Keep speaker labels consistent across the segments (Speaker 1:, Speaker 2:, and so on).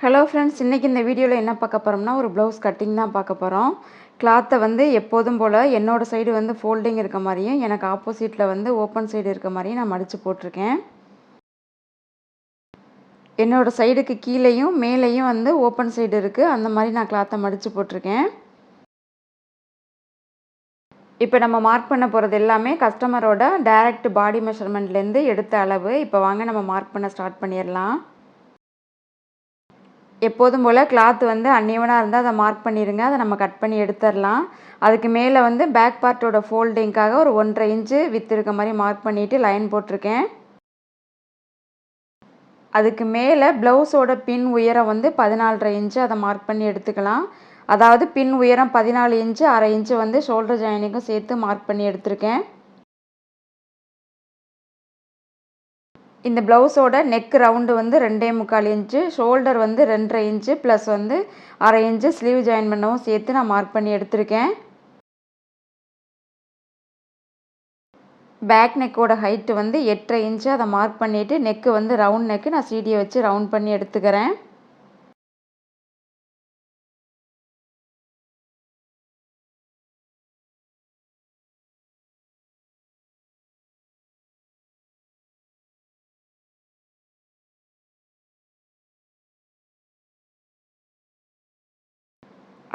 Speaker 1: Hello friends இன்றைக்கி இந்த வீடியோவில் என்ன பார்க்க போகிறோம்னா ஒரு ப்ளவுஸ் கட்டிங் தான் பார்க்க போகிறோம் கிளாத்தை வந்து எப்போதும் போல் என்னோடய சைடு வந்து ஃபோல்டிங் இருக்க மாதிரியும் எனக்கு ஆப்போசிட்டில் வந்து ஓப்பன் சைடு இருக்க மாதிரியும் நான் மடித்து போட்டிருக்கேன். என்னோடய சைடுக்கு கீழேயும் மேலேயும் வந்து ஓப்பன் சைடு இருக்குது அந்த மாதிரி நான் கிளாத்தை மடித்து போட்டிருக்கேன். இப்போ நம்ம மார்க் பண்ண போகிறது எல்லாமே கஸ்டமரோட டைரக்ட் பாடி மெஷர்மெண்ட்லேருந்து எடுத்த அளவு. இப்போ வாங்க நம்ம மார்க் பண்ண ஸ்டார்ட் பண்ணிடலாம். எப்போதும் போல் கிளாத் வந்து அன்னியவனாக இருந்தால் அதை மார்க் பண்ணிடுங்க அதை நம்ம கட் பண்ணி எடுத்துடலாம். அதுக்கு மேலே வந்து பேக் பார்ட்டோட ஃபோல்டிங்க்காக ஒரு ஒன்றரை இன்ச்சு வித்து இருக்க மாதிரி மார்க் பண்ணிவிட்டு லைன் போட்டிருக்கேன். அதுக்கு மேலே ப்ளவுஸோட பின் உயரம் வந்து பதினாலரை இன்ச்சு அதை மார்க் பண்ணி எடுத்துக்கலாம். அதாவது பின் உயரம் பதினாலு இன்ச்சு அரை இன்ச்சு வந்து ஷோல்டர் ஜாயினிங்கும் சேர்த்து மார்க் பண்ணி எடுத்திருக்கேன். இந்த ப்ளவுஸோட நெக் ரவுண்டு வந்து ரெண்டே முக்கால் இன்ச்சு ஷோல்டர் வந்து ரெண்டரை இன்ச்சு ப்ளஸ் வந்து அரை இன்ச்சு ஸ்லீவ் ஜாயின் பண்ணவும் சேர்த்து நான் மார்க் பண்ணி எடுத்திருக்கேன். பேக் நெக்கோட ஹைட்டு வந்து எட்டரை இன்ச்சு அதை மார்க் பண்ணிவிட்டு நெக்கு வந்து ரவுண்ட் நெக்கு நான் சீடியை வச்சு ரவுண்ட் பண்ணி எடுத்துக்கிறேன்.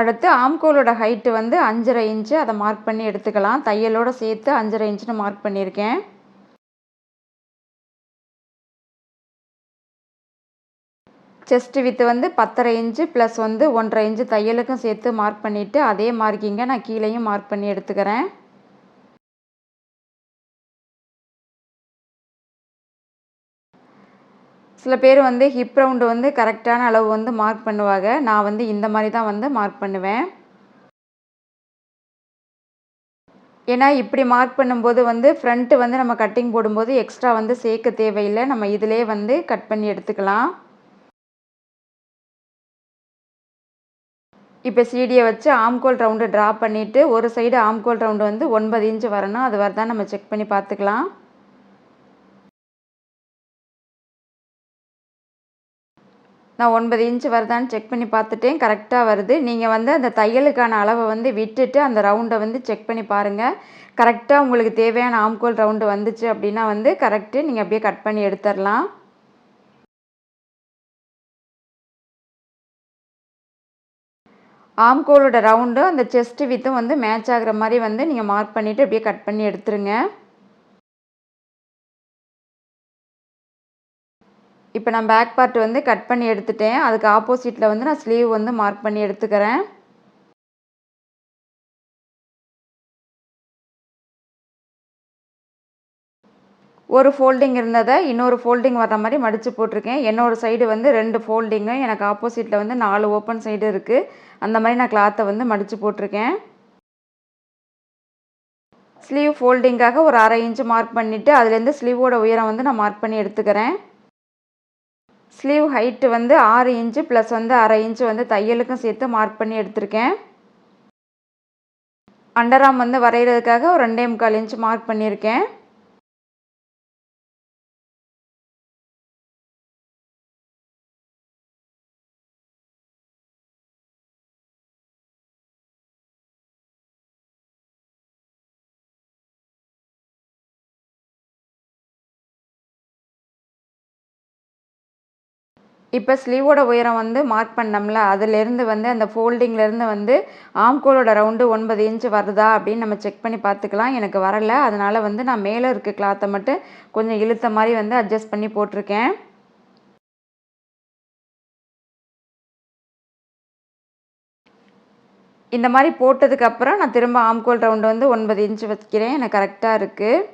Speaker 1: அடுத்து ஆம்கோலோட ஹைட்டு வந்து அஞ்சரை இன்ச்சு அதை மார்க் பண்ணி எடுத்துக்கலாம். தையலோடு சேர்த்து அஞ்சரை இன்ச்சுன்னு மார்க் பண்ணியிருக்கேன். செஸ்ட் வித்து வந்து பத்தரை இன்ச்சு ப்ளஸ் வந்து ஒன்றரை இன்ச்சு தையலுக்கும் சேர்த்து மார்க் பண்ணிவிட்டு அதே மார்க்கிங்கை நான் கீழேயும் மார்க் பண்ணி எடுத்துக்கிறேன். சில பேர் வந்து ஹிப் ரவுண்டு வந்து கரெக்டான அளவு வந்து மார்க் பண்ணுவாங்க. நான் வந்து இந்த மாதிரி தான் வந்து மார்க் பண்ணுவேன். ஏன்னா இப்படி மார்க் பண்ணும்போது வந்து ஃப்ரண்ட்டு வந்து நம்ம கட்டிங் போடும்போது எக்ஸ்ட்ரா வந்து சேர்க்க தேவையில்லை. நம்ம இதிலே வந்து கட் பண்ணி எடுத்துக்கலாம். இப்போ சீடியை வச்சு ஆம்கோல் ரவுண்டு ட்ரா பண்ணிவிட்டு ஒரு சைடு ஆம்கோல் ரவுண்டு வந்து ஒன்பது இன்ச்சு வரணும். அது வரதான் நம்ம செக் பண்ணி பார்த்துக்கலாம். நான் ஒன்பது இன்ச்சு வருதான்னு செக் பண்ணி பார்த்துட்டேன். கரெக்டாக வருது. நீங்கள் வந்து அந்த தையலுக்கான அளவை வந்து விட்டுட்டு அந்த ரவுண்டை வந்து செக் பண்ணி பாருங்கள் கரெக்டாக உங்களுக்கு தேவையான ஆம்கோல் ரவுண்டு வந்துச்சு அப்படின்னா வந்து கரெக்டு நீங்கள் அப்படியே கட் பண்ணி எடுத்துடலாம். ஆம்கோலோட ரவுண்டும் அந்த செஸ்ட் வித்தும் வந்து மேட்ச் ஆகிற மாதிரி வந்து நீங்கள் மார்க் பண்ணிவிட்டு அப்படியே கட் பண்ணி எடுத்துருங்க. இப்போ நான் பேக் பார்ட் வந்து கட் பண்ணி எடுத்துட்டேன். அதுக்கு ஆப்போசிட்டில் வந்து நான் ஸ்லீவ் வந்து மார்க் பண்ணி எடுத்துக்கிறேன். ஒரு ஃபோல்டிங் இருந்ததை இன்னொரு ஃபோல்டிங் வர்ற மாதிரி மடித்து போட்டிருக்கேன். என்னோடய சைடு வந்து ரெண்டு ஃபோல்டிங்கும் எனக்கு ஆப்போசிட்டில் வந்து நாலு ஓப்பன் சைடு இருக்குது அந்த மாதிரி நான் கிளாத்தை வந்து மடித்து போட்டிருக்கேன். ஸ்லீவ் ஃபோல்டிங்காக ஒரு அரை இன்ச்சு மார்க் பண்ணிவிட்டு அதுலேருந்து ஸ்லீவோட உயரம் வந்து நான் மார்க் பண்ணி எடுத்துக்கிறேன். ஸ்லீவ் ஹைட்டு வந்து ஆறு இன்ச்சு ப்ளஸ் வந்து அரை இன்ச்சு வந்து தையலுக்கும் சேர்த்து மார்க் பண்ணி எடுத்திருக்கேன். அண்டராம் வந்து வரைகிறதுக்காக ஒரு ரெண்டே முக்கால் இன்ச்சு மார்க் பண்ணியிருக்கேன். இப்போ ஸ்லீவோட உயரம் வந்து மார்க் பண்ணோம்ல அதுலேருந்து வந்து அந்த ஃபோல்டிங்லேருந்து வந்து ஆம்கோலோட ரவுண்டு ஒன்பது இன்ச்சு வருதா அப்படின்னு நம்ம செக் பண்ணி பார்த்துக்கலாம். எனக்கு வரலை. அதனால் வந்து நான் மேலே இருக்க கிளாத்தை மட்டும் கொஞ்சம் இழுத்த மாதிரி வந்து அட்ஜஸ்ட் பண்ணி போட்டிருக்கேன். இந்த மாதிரி போட்டதுக்கப்புறம் நான் திரும்ப ஆம்கோல் ரவுண்டு வந்து ஒன்பது இன்ச்சு வைக்கிறேன். எனக்கு கரெக்டாக இருக்குது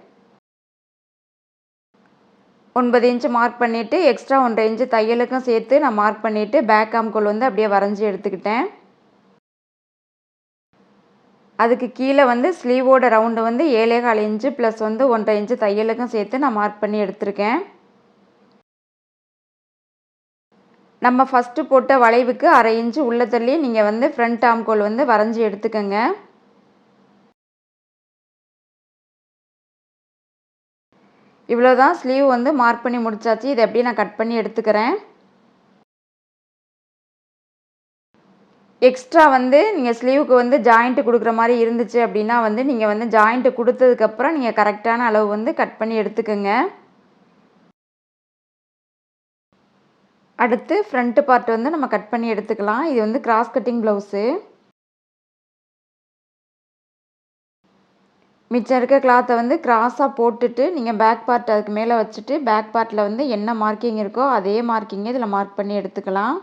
Speaker 1: ஒன்பது இன்ச்சு மார்க் பண்ணிவிட்டு எக்ஸ்ட்ரா ஒன்றரை இன்ச்சு தையலுக்கும் சேர்த்து நான் மார்க் பண்ணிவிட்டு பேக் ஆம்கோல் வந்து அப்படியே வரைஞ்சி எடுத்துக்கிட்டேன். அதுக்கு கீழே வந்து ஸ்லீவோட ரவுண்டு வந்து ஏழே கால் இன்ச்சு ப்ளஸ் வந்து ஒன்றரை இன்ச்சு தையலுக்கும் சேர்த்து நான் மார்க் பண்ணி எடுத்திருக்கேன். நம்ம ஃபஸ்ட்டு போட்ட வளைவுக்கு அரை இன்ச்சு உள்ள தள்ளி நீங்கள் வந்து ஃப்ரண்ட் ஆம்கோல் வந்து வரைஞ்சி எடுத்துக்கோங்க. இவ்வளோ தான் ஸ்லீவ் வந்து மார்க் பண்ணி முடிச்சாச்சு. இதை எப்படி நான் கட் பண்ணி எடுத்துக்கிறேன்? எக்ஸ்ட்ரா வந்து நீங்கள் ஸ்லீவுக்கு வந்து ஜாயிண்ட்டு கொடுக்குற மாதிரி இருந்துச்சு அப்படின்னா வந்து நீங்கள் வந்து ஜாயிண்ட்டு கொடுத்ததுக்கப்புறம் நீங்கள் கரெக்டான அளவு வந்து கட் பண்ணி எடுத்துக்கோங்க. அடுத்து ஃப்ரண்ட்டு பார்ட் வந்து நம்ம கட் பண்ணி எடுத்துக்கலாம். இது வந்து கிராஸ் கட்டிங் ப்ளவுஸு மிச்சம் இருக்க கிளாத்தை வந்து கிராஸாக போட்டுட்டு நீங்கள் பேக் பார்ட் அதுக்கு மேலே வச்சுட்டு பேக் பார்ட்டில் வந்து என்ன மார்க்கிங் இருக்கோ அதே மார்க்கிங்கை இதில் மார்க் பண்ணி எடுத்துக்கலாம்.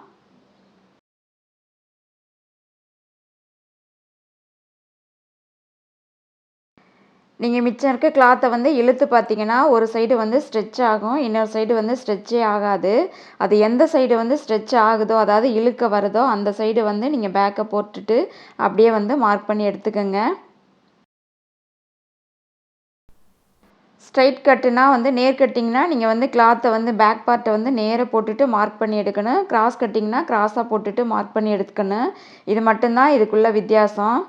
Speaker 1: நீங்கள் மிச்சம் இருக்க கிளாத்தை வந்து இழுத்து பார்த்தீங்கன்னா ஒரு சைடு வந்து ஸ்ட்ரெச் ஆகும் இன்னொரு சைடு வந்து ஸ்ட்ரெச்சே ஆகாது. அது எந்த சைடு வந்து ஸ்ட்ரெச் ஆகுதோ அதாவது இழுக்க வருதோ அந்த சைடு வந்து நீங்கள் பேக்கை போட்டுட்டு அப்படியே வந்து மார்க் பண்ணி எடுத்துக்கோங்க. ஸ்ட்ரைட் கட்டுனா வந்து நேர் கட்டிங்னா நீங்கள் வந்து கிளாத்தை வந்து பேக் பார்ட்டை வந்து நேராக போட்டுட்டு மார்க் பண்ணி எடுக்கணும். கிராஸ் கட்டிங்னா கிராஸாக போட்டுட்டு மார்க் பண்ணி எடுத்துக்கணும். இது மட்டும்தான் இதுக்குள்ள வித்தியாசம்.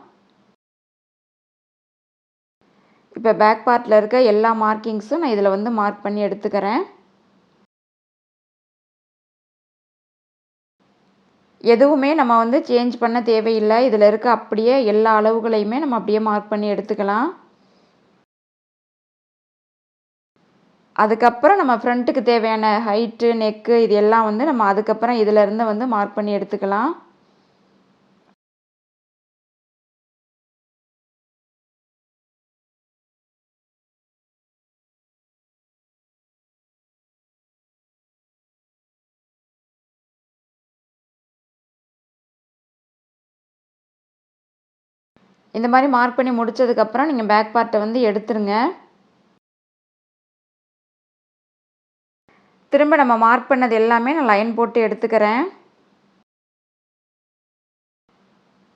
Speaker 1: இப்போ பேக் பார்ட்டில் இருக்க எல்லா மார்க்கிங்ஸும் நான் இதில் வந்து மார்க் பண்ணி எடுத்துக்கிறேன். எதுவுமே நம்ம வந்து சேஞ்ச் பண்ண தேவையில்லை. இதில் இருக்க அப்படியே எல்லா அளவுகளையுமே நம்ம அப்படியே மார்க் பண்ணி எடுத்துக்கலாம். அதுக்கப்புறம் நம்ம ஃப்ரண்ட்டுக்கு தேவையான ஹைட்டு நெக்கு இது எல்லாம் வந்து நம்ம அதுக்கப்புறம் இதிலேருந்து வந்து மார்க் பண்ணி எடுத்துக்கலாம். இந்த மாதிரி மார்க் பண்ணி முடித்ததுக்கப்புறம் நீங்கள் பேக் பார்ட்டை வந்து எடுத்துருங்க. திரும்ப நம்ம மார்க் பண்ணது எல்லாமே நான் லைன் போட்டு எடுத்துக்கிறேன்.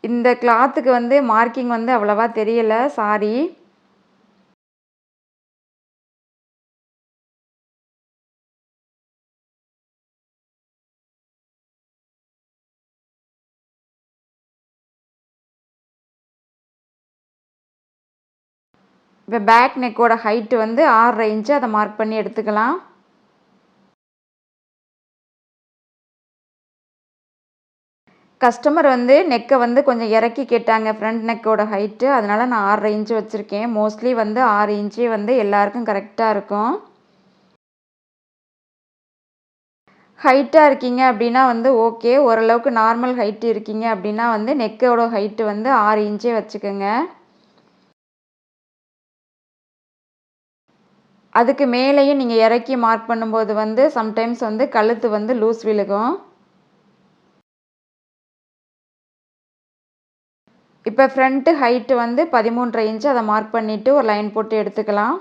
Speaker 1: இந்த கிளாத்துக்கு வந்து மார்க்கிங் வந்து அவ்வளவா தெரியல சாரி இப்போ பேக் நெக்கோட ஹைட்டு வந்து ஆறரை இன்ச்சு அதை மார்க் பண்ணி எடுத்துக்கலாம். கஸ்டமர் வந்து நெக்கை வந்து கொஞ்சம் இறக்கி கேட்டாங்க. ஃப்ரண்ட் நெக்கோட ஹைட்டு அதனால் நான் ஆறரை இன்ச்சு வச்சுருக்கேன். மோஸ்ட்லி வந்து ஆறு இன்ச்சே வந்து எல்லாருக்கும் கரெக்டாக இருக்கும். ஹைட்டாக இருக்கீங்க அப்படின்னா வந்து ஓகே ஓரளவுக்கு நார்மல் ஹைட்டு இருக்கீங்க அப்படின்னா வந்து நெக்கோட ஹைட்டு வந்து ஆறு இன்ச்சே வச்சுக்கோங்க. அதுக்கு மேலேயும் நீங்கள் இறக்கி மார்க் பண்ணும்போது வந்து சம்டைம்ஸ் வந்து கழுத்து வந்து லூஸ் விழுகும். இப்போ ஃப்ரண்ட்டு ஹைட்டு வந்து பதிமூன்றரை இன்ச்சு அதை மார்க் பண்ணிவிட்டு ஒரு லைன் போட்டு எடுத்துக்கலாம்.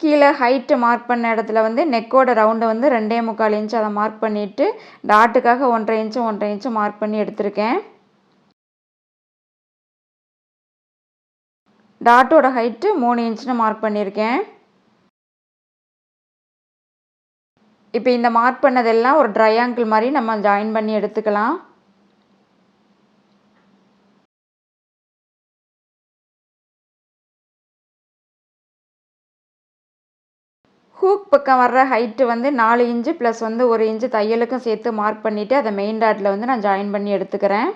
Speaker 1: கீழே ஹைட்டு மார்க் பண்ண இடத்துல வந்து நெக்கோட ரவுண்டை வந்து ரெண்டே முக்கால் இன்ச்சு அதை மார்க் பண்ணிவிட்டு டாட்டுக்காக ஒன்றரை இன்ச்சு ஒன்றரை இன்ச்சு மார்க் பண்ணி எடுத்திருக்கேன். டாட்டோட ஹைட்டு மூணு இன்ச்சுன்னு மார்க் பண்ணியிருக்கேன். இப்போ இந்த மார்க் பண்ணதெல்லாம் ஒரு ட்ரையாங்கிள் மாதிரி நம்ம ஜாயின் பண்ணி எடுத்துக்கலாம். ஹூக் பக்கம் வர்ற ஹைட்டு வந்து நாலு இன்ச்சு ப்ளஸ் வந்து ஒரு இன்ச்சு தையலுக்கும் சேர்த்து மார்க் பண்ணிவிட்டு அதை மெயின் டாட்டில் வந்து நான் ஜாயின் பண்ணி எடுத்துக்கிறேன்.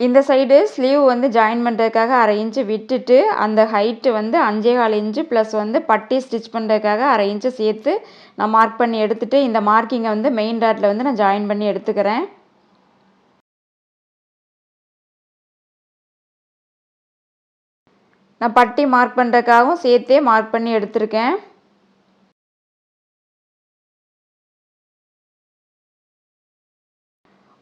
Speaker 1: இந்த சைடு ஸ்லீவ் வந்து ஜாயின் பண்ணுறதுக்காக அரை இன்ச்சு விட்டுட்டு அந்த ஹைட்டு வந்து அஞ்சே கால் இன்ச்சு ப்ளஸ் வந்து பட்டி ஸ்டிச் பண்ணுறதுக்காக அரை இன்ச்சு சேர்த்து நான் மார்க் பண்ணி எடுத்துகிட்டு இந்த மார்க்கிங்கை வந்து மெயின் டாட்டில் வந்து நான் ஜாயின் பண்ணி எடுத்துக்கிறேன். நான் பட்டி மார்க் பண்ணுறதுக்காகவும் சேர்த்தே மார்க் பண்ணி எடுத்திருக்கேன்.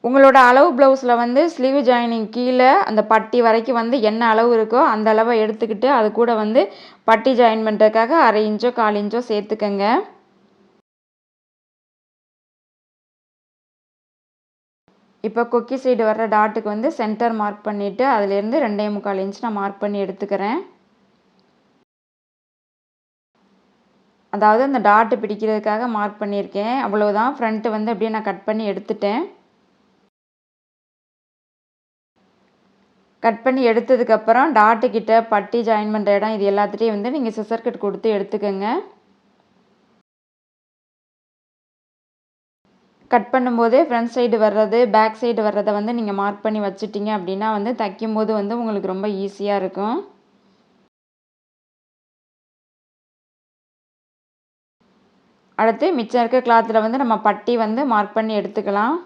Speaker 1: உங்களோட அளவு ப்ளவுஸில் வந்து ஸ்லீவ் ஜாயினிங் கீழே அந்த பட்டி வரைக்கும் வந்து என்ன அளவு இருக்கோ அந்த அளவை எடுத்துக்கிட்டு அது கூட வந்து பட்டி ஜாயின் பண்ணுறதுக்காக அரை இன்ச்சோ கால் இன்ச்சோ சேர்த்துக்கங்க. இப்போ கொக்கி சைடு வர்ற டாட்டுக்கு வந்து சென்டர் மார்க் பண்ணிவிட்டு அதுலேருந்து ரெண்டே முக்கால் இன்ச் நான் மார்க் பண்ணி எடுத்துக்கிறேன். அதாவது அந்த டாட்டு பிடிக்கிறதுக்காக மார்க் பண்ணியிருக்கேன். அவ்வளோதான் ஃப்ரண்ட்டு வந்து அப்படியே நான் கட் பண்ணி எடுத்துட்டேன். கட் பண்ணி எடுத்ததுக்கப்புறம் டாட்டுக்கிட்ட பட்டி ஜாயின் பண்ணுற இடம் இது எல்லாத்துலேயும் வந்து நீங்கள் சிசர் கட் கொடுத்து எடுத்துக்கோங்க. கட் பண்ணும்போதே ஃப்ரண்ட் சைடு வர்றது பேக் சைடு வர்றதை வந்து நீங்கள் மார்க் பண்ணி வச்சுட்டிங்க அப்படின்னா வந்து தைக்கும்போது வந்து உங்களுக்கு ரொம்ப ஈஸியாக இருக்கும். அடுத்து மிச்சம் இருக்க கிளாத்தில் வந்து நம்ம பட்டி வந்து மார்க் பண்ணி எடுத்துக்கலாம்.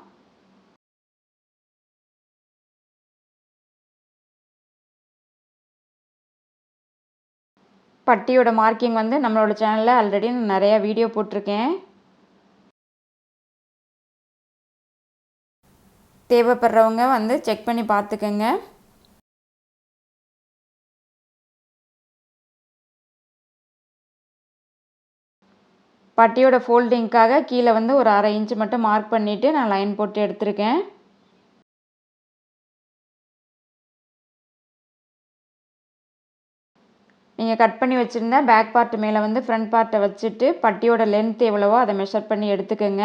Speaker 1: பட்டியோட மார்க்கிங் வந்து நம்மளோட சேனலில் ஆல்ரெடி நான் நிறையா வீடியோ போட்டிருக்கேன். தேவைப்படுறவங்க வந்து செக் பண்ணி பார்த்துக்கோங்க. பட்டியோட ஃபோல்டிங்க்காக கீழே வந்து ஒரு அரை இன்ச்சு மட்டும் மார்க் பண்ணிவிட்டு நான் லைன் போட்டு எடுத்திருக்கேன். நீங்கள் கட் பண்ணி வச்சுருந்தேன் பேக் பார்ட் மேலே வந்து ஃப்ரண்ட் பார்ட்டை வச்சுட்டு பட்டியோட லென்த் எவ்வளவோ அதை மெஷர் பண்ணி எடுத்துக்கோங்க.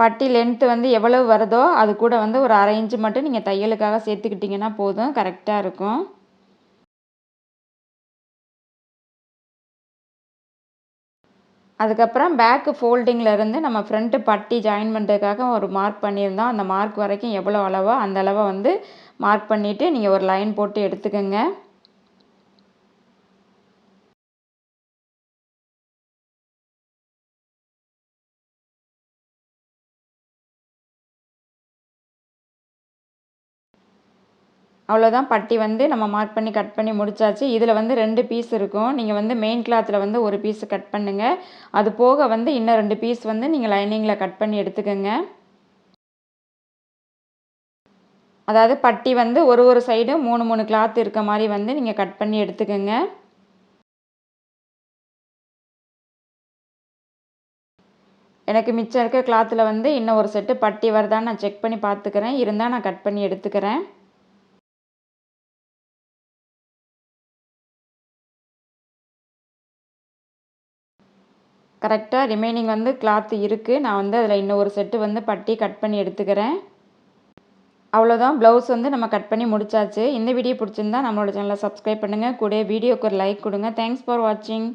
Speaker 1: பட்டி லென்த்து வந்து எவ்வளவு வருதோ அது கூட வந்து ஒரு அரை இன்ச்சு மட்டும் நீங்கள் தையலுக்காக சேர்த்துக்கிட்டிங்கன்னா போதும் கரெக்டாக இருக்கும். அதுக்கப்புறம் பேக்கு ஃபோல்டிங்கில் இருந்து நம்ம ஃப்ரண்ட்டு பட்டி ஜாயின் பண்ணுறதுக்காக ஒரு மார்க் பண்ணியிருந்தோம். அந்த மார்க் வரைக்கும் எவ்வளோ அளவோ அந்த அளவை வந்து மார்க் பண்ணிவிட்டு நீங்கள் ஒரு லைன் போட்டு எடுத்துக்கோங்க. அவ்வளோதான் பட்டி வந்து நம்ம மார்க் பண்ணி கட் பண்ணி முடிச்சாச்சு. இதில் வந்து ரெண்டு பீஸ் இருக்கும். நீங்கள் வந்து மெயின் கிளாத்தில் வந்து ஒரு பீஸ் கட் பண்ணுங்கள் அது போக வந்து இன்னும் ரெண்டு பீஸ் வந்து நீங்கள் லைனிங்கில் கட் பண்ணி எடுத்துக்கோங்க. அதாவது பட்டி வந்து ஒரு ஒரு சைடும் மூணு மூணு கிளாத் இருக்க மாதிரி வந்து நீங்கள் கட் பண்ணி எடுத்துக்கோங்க. எனக்கு மிச்சம் இருக்க கிளாத்தில் வந்து இன்னும் ஒரு செட்டு பட்டி வருதான்னு நான் செக் பண்ணி பார்த்துக்கிறேன். இருந்தால் நான் கட் பண்ணி எடுத்துக்கிறேன். கரெக்டாக ரிமைனிங் வந்து கிளாத் இருக்குது நான் வந்து அதில் இன்னும் ஒரு செட்டு வந்து பட்டி கட் பண்ணி எடுத்துக்கிறேன். அவ்வளோதான் ப்ளவுஸ் வந்து நம்ம கட் பண்ணி முடிச்சாச்சு. இந்த வீடியோ பிடிச்சிருந்தா நம்மளோட சேனலை சப்ஸ்கிரைப் பண்ணுங்கள் கூட வீடியோக்கு ஒரு லைக் கொடுங்க. தேங்க்ஸ் ஃபார் வாட்சிங்